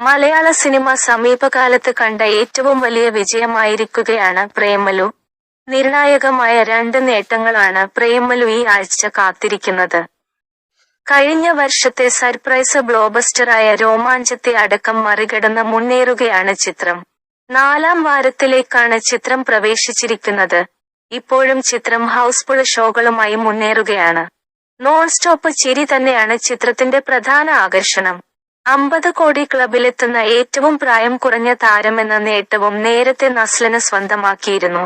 മലയാള cinema സമീപകാലത്ത് കണ്ട ഏറ്റവും വലിയ വിജയമായിരിക്കുകയാണ് പ്രേമലു. നിർണായകമായ രണ്ട് നേട്ടങ്ങളാണ് പ്രേമലു ഈ ആഴ്ച കാത്തിരിക്കുന്നത്. കഴിഞ്ഞ വർഷത്തെ സർപ്രൈസ് ബ്ലോബസ്റ്ററായ രോമാഞ്ചത്തെ അടക്കം മറികടന്ന് മുന്നേറുകയാണ് ചിത്രം. നാലാം വാരത്തിലേക്കാണ് ചിത്രം പ്രവേശിച്ചിരിക്കുന്നത്. ഇപ്പോഴും ചിത്രം ഹൗസ്ഫുൾ ഷോകളുമായി മുന്നേറുകയാണ്. നോൺ സ്റ്റോപ്പ് ചിരി തന്നെയാണ് ചിത്രത്തിന്റെ പ്രധാന ആകർഷണം. അമ്പത് കോടി ക്ലബിലെത്തുന്ന ഏറ്റവും പ്രായം കുറഞ്ഞ താരമെന്ന നേട്ടവും നേരത്തെ നസ്ലന് സ്വന്തമാക്കിയിരുന്നു.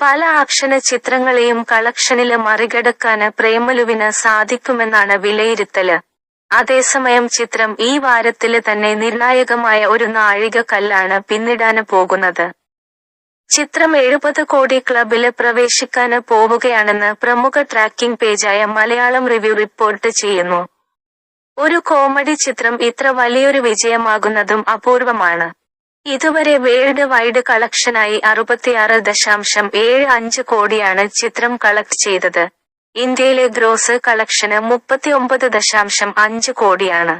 പല ആക്ഷന ചിത്രങ്ങളെയും കളക്ഷനിൽ മറികടക്കാന് പ്രേമലുവിന് സാധിക്കുമെന്നാണ് വിലയിരുത്തൽ. അതേസമയം ചിത്രം ഈ വാരത്തിൽ തന്നെ നിർണായകമായ ഒരു നാഴിക കല്ലാണ് പിന്നിടാന് പോകുന്നത്. ചിത്രം എഴുപത് കോടി ക്ലബിൽ പ്രവേശിക്കാന് പോവുകയാണെന്ന് പ്രമുഖ ട്രാക്കിംഗ് പേജായ മലയാളം റിവ്യൂ റിപ്പോർട്ട് ചെയ്യുന്നു. ഒരു കോമഡി ചിത്രം ഇത്ര വലിയൊരു വിജയമാകുന്നതും അപൂർവമാണ്. ഇതുവരെ വേൾഡ് വൈഡ് കളക്ഷനായി അറുപത്തിയാറ് ദശാംശം ഏഴ് അഞ്ച് കോടിയാണ് ചിത്രം കളക്ട് ചെയ്തത്. ഇന്ത്യയിലെ ഗ്രോസ് കളക്ഷന് മുപ്പത്തിയൊമ്പത് ദശാംശം അഞ്ച് കോടിയാണ്.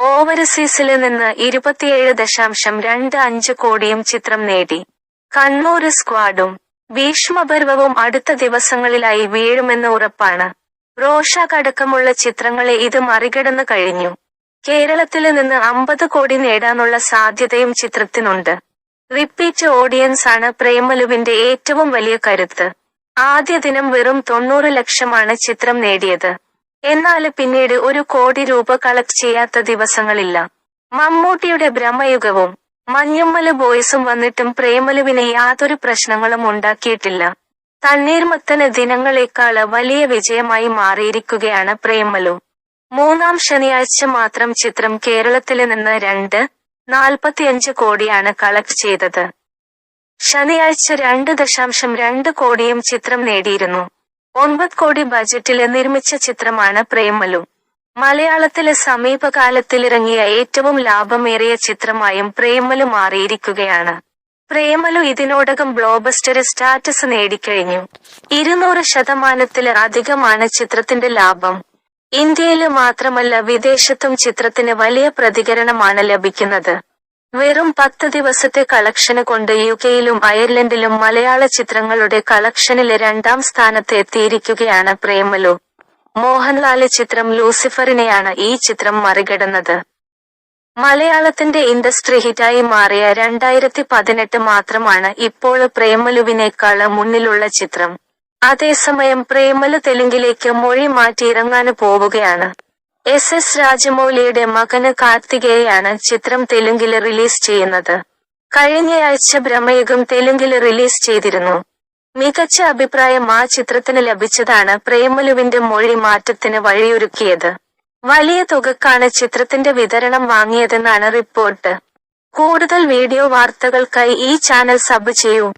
ഓവർസീസിൽ നിന്ന് ഇരുപത്തിയേഴ് ദശാംശം രണ്ട് അഞ്ച് കോടിയും ചിത്രം നേടി. കണ്ണൂർ സ്ക്വാഡും ഭീഷ്മപർവവും അടുത്ത ദിവസങ്ങളിലായി വീഴുമെന്ന് ഉറപ്പാണ്. റോഷാക്കടക്കമുള്ള ചിത്രങ്ങളെ ഇത് മറികടന്നു കഴിഞ്ഞു. കേരളത്തിൽ നിന്ന് അമ്പത് കോടി നേടാനുള്ള സാധ്യതയും ചിത്രത്തിനുണ്ട്. റിപ്പീറ്റ് ഓഡിയൻസ് ആണ് പ്രേമലുവിന്റെ ഏറ്റവും വലിയ കരുത്ത്. ആദ്യ ദിനം വെറും തൊണ്ണൂറ് ലക്ഷമാണ് ചിത്രം നേടിയത്. എന്നാൽ പിന്നീട് ഒരു കോടി രൂപ കളക്ട് ചെയ്യാത്ത ദിവസങ്ങളില്ല. മമ്മൂട്ടിയുടെ ബ്രഹ്മയുഗവും മഞ്ഞുമ്മൽ ബോയ്സും വന്നിട്ടും പ്രേമലുവിനെ യാതൊരു പ്രശ്നങ്ങളും ഉണ്ടാക്കിയിട്ടില്ല. തണ്ണീർമത്തന് ദിനങ്ങളെക്കാൾ വലിയ വിജയമായി മാറിയിരിക്കുകയാണ് പ്രേമലു. മൂന്നാം ശനിയാഴ്ച മാത്രം ചിത്രം കേരളത്തിൽ നിന്ന് രണ്ട് നാൽപ്പത്തിയഞ്ച് കോടിയാണ് കളക്ട് ചെയ്തത്. ശനിയാഴ്ച രണ്ട് ദശാംശം രണ്ട് കോടിയും ചിത്രം നേടിയിരുന്നു. ഒൻപത് കോടി ബജറ്റിൽ നിർമ്മിച്ച ചിത്രമാണ് പ്രേമലു. മലയാളത്തിലെ സമീപകാലത്തിലിറങ്ങിയ ഏറ്റവും ലാഭമേറിയ ചിത്രമായും പ്രേമലു മാറിയിരിക്കുകയാണ്. പ്രേമലു ഇതിനോടകം ബ്ലോബസ്റ്റർ സ്റ്റാറ്റസ് നേടിക്കഴിഞ്ഞു. ഇരുന്നൂറ് ശതമാനത്തിൽ അധികമാണ് ചിത്രത്തിന്റെ ലാഭം. ഇന്ത്യയിൽ മാത്രമല്ല വിദേശത്തും ചിത്രത്തിന് വലിയ പ്രതികരണമാണ് ലഭിക്കുന്നത്. വെറും പത്ത് ദിവസത്തെ കളക്ഷന് കൊണ്ട് യുകെയിലും അയർലൻഡിലും മലയാള ചിത്രങ്ങളുടെ കളക്ഷനിലെ രണ്ടാം സ്ഥാനത്ത് എത്തിയിരിക്കുകയാണ് പ്രേമലു. മോഹൻലാൽ ചിത്രം ലൂസിഫറിനെയാണ് ഈ ചിത്രം മറികടന്നത്. മലയാളത്തിന്റെ ഇൻഡസ്ട്രി ഹിറ്റായി മാറിയ രണ്ടായിരത്തി പതിനെട്ട് മാത്രമാണ് ഇപ്പോൾ പ്രേമലുവിനേക്കാൾ മുന്നിലുള്ള ചിത്രം. അതേസമയം പ്രേമലു തെലുങ്കിലേക്ക് മൊഴി മാറ്റി ഇറങ്ങാന് പോവുകയാണ്. എസ് എസ് രാജമൗലിയുടെ മകന് കാർത്തികേയാണ് ചിത്രം തെലുങ്കിൽ റിലീസ് ചെയ്യുന്നത്. കഴിഞ്ഞയാഴ്ച ബ്രഹ്മയുഗം തെലുങ്കിൽ റിലീസ് ചെയ്തിരുന്നു. മികച്ച അഭിപ്രായം ആ ചിത്രത്തിന് ലഭിച്ചതാണ് പ്രേമലുവിന്റെ മൊഴി മാറ്റത്തിന് വഴിയൊരുക്കിയത്. വലിയ തുകക്കാണ് ചിത്രത്തിന്റെ വിതരണം വാങ്ങിയതെന്നാണ് റിപ്പോർട്ട്. കൂടുതൽ വീഡിയോ വാർത്തകൾക്കായി ഈ ചാനൽ സബ് ചെയ്യൂ.